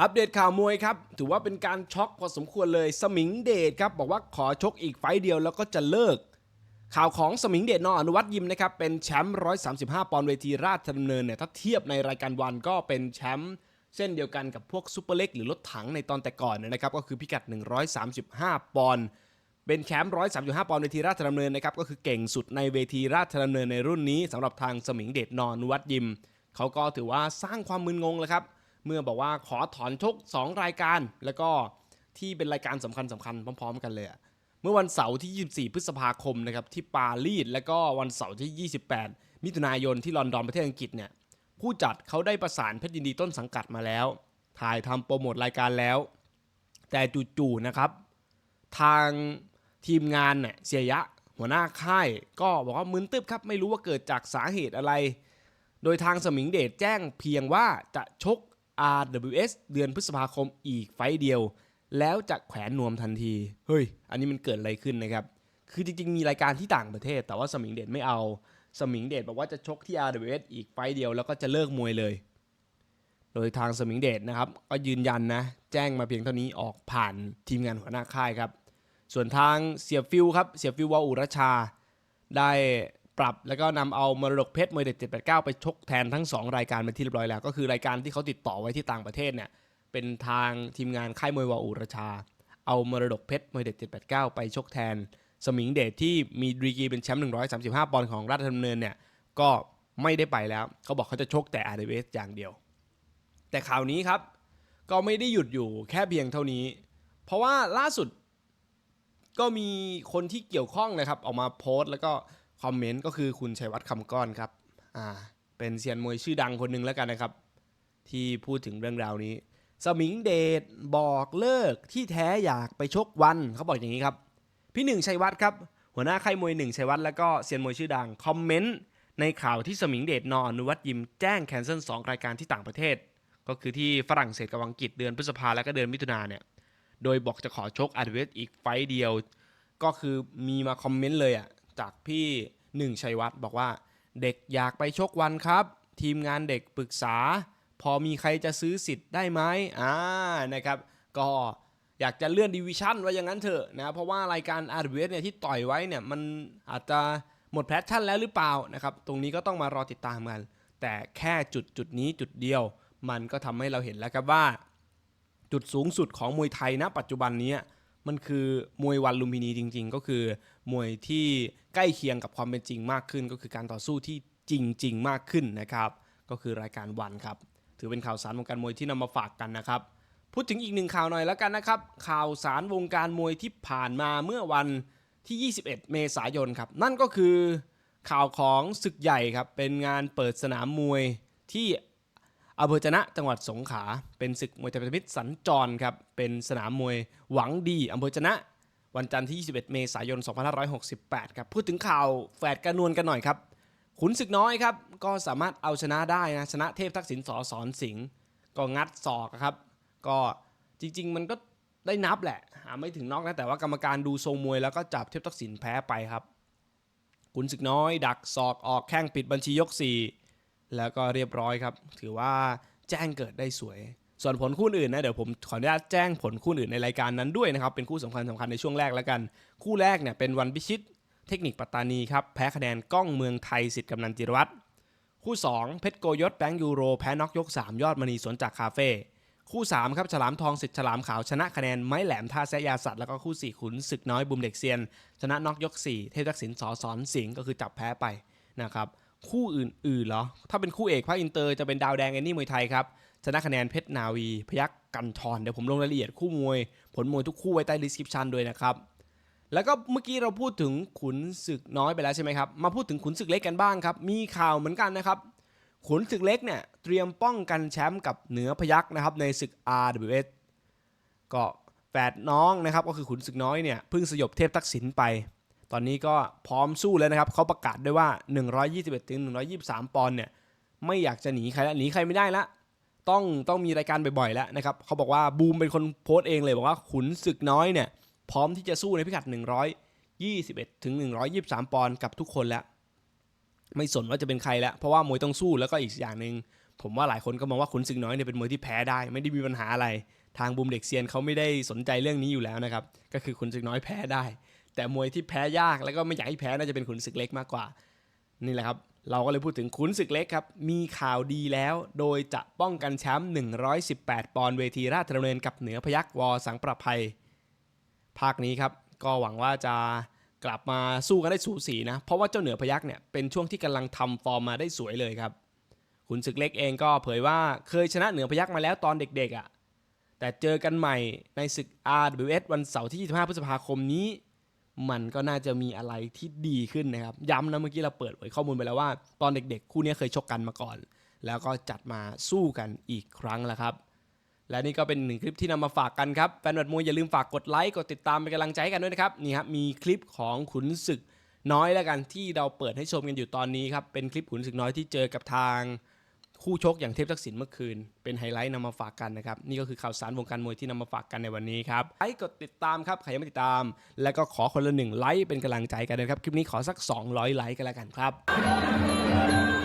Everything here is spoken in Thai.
อัปเดตข่าวมวยครับ ถือว่าเป็นการช็อกพอสมควรเลย สมิงเดชครับ บอกว่าขอชกอีกไฟเดียวแล้วก็จะเลิก ข่าวของสมิงเดชนออนุวัตยิมนะครับ เป็นแชมป์ 135 ปอนด์เวทีราชดำเนินเนี่ยถ้าเทียบในรายการวันก็เป็นแชมป์เส้นเดียวกันกับพวกซูเปอร์เล็กหรือรถถังในตอนแต่ก่อนนะครับ ก็คือพิกัด 135 ปอนด์เป็นแชมป์ 135 ปอนด์เวทีราชดำเนินนะครับก็คือเก่งสุดในเวทีราชดำเนินในรุ่นนี้สำหรับทางสมิงเดชนอนุวัตยิมเขาก็ถือว่าสร้างความมึนงงเลยครับ เมื่อบอกว่าขอถอนชก 2 รายการ แล้วก็ที่เป็นรายการสำคัญสำคัญพร้อม ๆ กันเลยเมื่อวันเสาร์ที่ 24 พฤษภาคมนะครับที่ปารีสแล้วก็วันเสาร์ที่ 28 มิถุนายนที่ลอนดอนประเทศอังกฤษเนี่ยผู้จัดเขาได้ประสานเพชรยินดีต้นสังกัดมาแล้ว ถ่ายทำโปรโมทรายการแล้ว แต่จู่ๆนะครับ ทางทีมงานเนี่ยเสียยะหัวหน้าค่ายก็บอกว่ามึนตึบครับ ไม่รู้ว่าเกิดจากสาเหตุอะไร โดยทางสมิงเดชแจ้งเพียงว่าจะชก RWS เดือนพฤษภาคมอีกไฟเดียว แล้วจะแขวนนวมทันที เฮ้ย อันนี้มันเกิดอะไรขึ้นนะครับ คือจริงๆ มีรายการที่ต่างประเทศ แต่ว่าสมิงเดชไม่เอา สมิงเดชบอกว่าจะชกที่ RWS อีกไฟเดียวแล้วก็จะเลิกมวยเลย โดยทางสมิงเดชนะครับ ก็ยืนยันนะ แจ้งมาเพียงเท่านี้ออกผ่านทีมงานหัวหน้าค่ายครับ ส่วนทางเสียฟิลครับ เสียฟิลวาอุรชา ได้ ปรับแล้วก็นำเอามรดกเพชรมวยเด็ด789 ไปชกแทนทั้ง 2 รายการมาที่เรียบร้อยแล้ว ก็คือรายการที่เขาติดต่อไว้ที่ต่างประเทศเนี่ยเป็นทางทีมงานค่ายมวยวาอุรชา เอามรดกเพชรมวยเด็ด789 ไปชกแทน สมิงเดชที่มีดีกีเป็นแชมป์135 ปอนด์ของราชดำเนินเนี่ยก็ไม่ได้ไปแล้วเขาบอกเขาจะชกแต่ RWS อย่างเดียว แต่ข่าวนี้ครับ ก็ไม่ได้หยุดอยู่แค่เพียงเท่านี้ เพราะว่าล่าสุดก็มีคนที่เกี่ยวข้องนะครับ ออกมาโพสต์แล้วก็ คอมเมนต์ก็คือคุณชัยวัฒน์คำก้อนครับอ่าเป็นเซียนมวยชื่อดังคนหนึ่งแล้วกันนะครับ ที่พูดถึงเรื่องราวนี้ สมิงเดชบอกเลิกที่แท้อยากไปชกวันเขาบอกอย่างนี้ครับ พี่หนึ่งชัยวัฒน์ครับ หัวหน้าค่ายมวยหนึ่งชัยวัฒน์แล้วก็เซียนมวยชื่อดังคอมเมนต์ในข่าวที่สมิงเดชนออนุวัตยิมแจ้งแคนเซิล2รายการที่ต่างประเทศ ก็คือที่ฝรั่งเศสกับอังกฤษเดือนพฤษภาแล้วก็เดือนมิถุนาเนี่ยโดยบอกจะขอชกอาร์เวสอีกไฟต์เดียว ก็คือมีมาคอมเมนต์เลยอะ จากพี่หนึ่งชัยวัฒน์บอกว่า เด็กอยากไปชกวันครับ ทีมงานเด็กปรึกษา พอมีใครจะซื้อสิทธิ์ได้ไหมอ่านะครับ ก็อยากจะเลื่อนดิวิชั่นว่าอย่างนั้นเถอะนะเพราะว่ารายการอาร์เวสเนี่ยที่ต่อยไว้เนี่ยมันอาจจะหมดแพชชั่นแล้วหรือเปล่านะครับตรงนี้ก็ต้องมารอติดตามกัน แต่แค่จุดจุดนี้จุดเดียว มันก็ทำให้เราเห็นแล้วครับว่า จุดสูงสุดของมวยไทยณปัจจุบันนี้ มันคือมวยวันลุมพินีจริง ๆ ก็คือมวยที่ใกล้เคียงกับความเป็นจริงมากขึ้น ก็คือการต่อสู้ที่จริง ๆ มากขึ้นนะครับ ก็คือรายการวันครับ ถือเป็นข่าวสารวงการมวยที่นำมาฝากกันนะครับ พูดถึงอีกหนึ่งข่าวหน่อยแล้วกันนะครับ ข่าวสารวงการมวยที่ผ่านมาเมื่อวันที่ 21 เมษายนครับ นั่นก็คือข่าวของศึกใหญ่ครับ เป็นงานเปิดสนามมวยที่ อำเภอจนะจังหวัดสงขลาเป็นศึกมวยไทยพันธมิตรสัญจรครับเป็นสนามมวยหวังดีอำเภอจนะ วันจันทร์ที่ 21 เมษายน 2568 ครับพูดถึงข่าวแฝดกระนวลกันหน่อยครับขุนศึกน้อยครับก็สามารถเอาชนะได้นะชนะเทพทักษิณสอสอนสิงห์ก็งัดศอกครับ ก็จริง ๆ มันก็ได้นับแหละหาไม่ถึงนอกนะแต่ว่ากรรมการดูทรงมวยแล้วก็จับเทพทักษิณแพ้ไปครับขุนศึกน้อย ดักศอกออกแข้งปิดบัญชียก4 แล้วก็เรียบร้อยครับ ถือว่าแจ้งเกิดได้สวย ส่วนผลคู่อื่นนะเดี๋ยวผมขออนุญาตแจ้งผลคู่อื่นในรายการนั้นด้วยนะครับ เป็นคู่สำคัญสำคัญในช่วงแรกแล้วกัน คู่แรกเนี่ยเป็นวันพิชิต เทคนิคปัตตานีครับแพ้คะแนนก้องเมืองไทยสิทธิ์กำนันจิรวัตรคู่ 2 เพชรโกยศแบงค์ยูโรแพ้น็อกยก 3 ยอดมณีสวนจากคาเฟ่คู่ 3 ครับฉลามทองสิทธิ์ฉลามขาวชนะคะแนนไม้แหลมท่าแซยาสัตว์แล้วก็คู่ 4 ขุนศึกน้อยบุมเด็กเซียน ชนะน็อกยก 4 เทพทักษิณสอสอนสิงห์ก็คือจับแพ้ไปนะครับ คู่อื่นๆเหรอ ถ้าเป็นคู่เอกภาคอินเตอร์จะเป็นดาวแดงแอนนี่มวยไทยครับ ชนะคะแนนเพชรนาวี พยักกันทรเดี๋ยวผมลงรายละเอียดคู่มวย ผลมวยทุกคู่ไว้ใต้ดีสคริปชันด้วยนะครับ แล้วก็เมื่อกี้เราพูดถึงขุนศึกน้อยไปแล้วใช่ไหมครับ มาพูดถึงขุนศึกเล็กกันบ้างครับ มีข่าวเหมือนกันนะครับ ขุนศึกเล็กเนี่ยเตรียมป้องกันแชมป์กับเหนือพยักนะครับในศึก RWS ก็แฝดน้องนะครับก็คือขุนศึกน้อยเนี่ยเพิ่งสยบเทพทักษิณไป ตอนนี้ก็พร้อมสู้แล้วนะครับเขาประกาศด้วยว่า 121ถึง123 ปอนด์เนี่ยไม่อยากจะหนีใครแล้วหนีใครไม่ได้ละต้องต้องมีรายการบ่อยๆแล้วนะครับเขาบอกว่าบูมเป็นคนโพสต์เองเลยบอกว่าขุนศึกน้อยเนี่ยพร้อมที่จะสู้ในพิกัด 121ถึง123 ปอนด์กับทุกคนแล้ว ไม่สนว่าจะเป็นใครแล้วเพราะว่ามวยต้องสู้แล้วก็อีกอย่างหนึ่งผมว่าหลายคนก็มองว่าขุนศึกน้อยเนี่ยเป็นมวยที่แพ้ได้ ไม่ได้มีปัญหาอะไร ทางบูมเด็กเซียนเขาไม่ได้สนใจเรื่องนี้อยู่แล้วนะครับก็คือขุนศึกน้อยแพ้ได้ แต่มวยที่แพ้ยากแล้วก็ไม่อยากให้แพ้น่าจะเป็นขุนศึกเล็กมากกว่า นี่แหละครับ เราก็เลยพูดถึงขุนศึกเล็กครับ มีข่าวดีแล้ว โดยจะป้องกันแชมป์118 ปอนด์เวทีราชดำเนินกับเหนือพยักวอสังประภัย ภาคนี้ครับ ก็หวังว่าจะกลับมาสู้กันได้สูสีนะ เพราะว่าเจ้าเหนือพยักเนี่ยเป็นช่วงที่กำลังทำฟอร์มมาได้สวยเลยครับขุนศึกเล็กเองก็เผยว่าเคยชนะเหนือพยักมาแล้วตอนเด็กๆอะ่ะแต่เจอกันใหม่ในศึก RWS วันเสาร์ที่ 25 พฤษภาคมนี้ มันก็น่าจะมีอะไรที่ดีขึ้นนะครับ ย้ำนะเมื่อกี้เราเปิดเผยข้อมูลไปแล้วว่า ตอนเด็กๆ คู่นี้เคยชกกันมาก่อน แล้วก็จัดมาสู้กันอีกครั้งแล้วครับ และนี่ก็เป็นหนึ่งคลิปที่นำมาฝากกันครับแฟนบัดมวยอย่าลืมฝากกดไลค์กดติดตามเป็นกำลังใจให้กันด้วยนะครับนี่ครับมีคลิปของขุนศึกน้อยแล้วกันที่เราเปิดให้ชมกันอยู่ตอนนี้ครับเป็นคลิปขุนศึกน้อยที่เจอกับทาง คู่ชกอย่างเทพทักษิณเมื่อคืน เป็นไฮไลท์นำมาฝากกันนะครับ นี่ก็คือข่าวสารวงการมวยที่นำมาฝากกันในวันนี้ครับไลค์กดติดตามครับใครยังไม่ติดตาม แล้วก็ขอคนละหนึ่งไลค์เป็นกำลังใจกันนะครับ คลิปนี้ขอสัก 200 ไลค์กันแล้วกันครับ